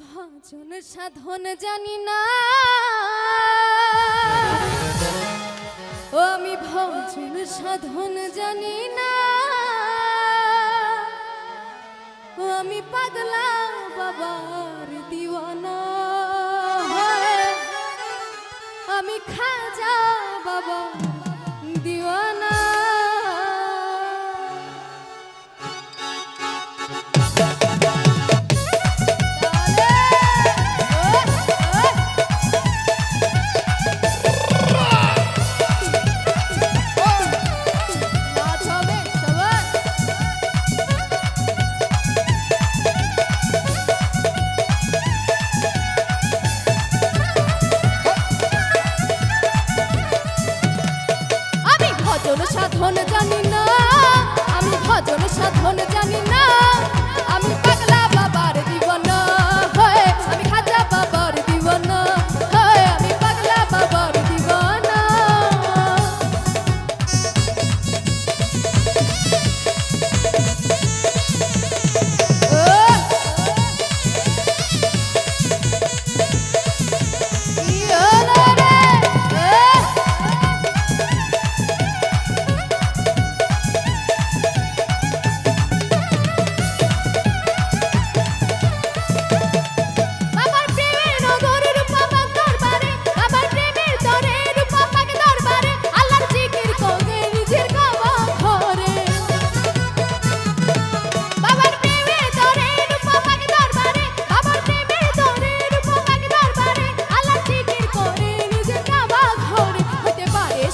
ভজন সাধন জানি না। আমি ভজন সাধন জানি না। আমি পাগলা বাবা। এখন জানি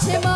마지막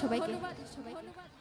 সবাইকে।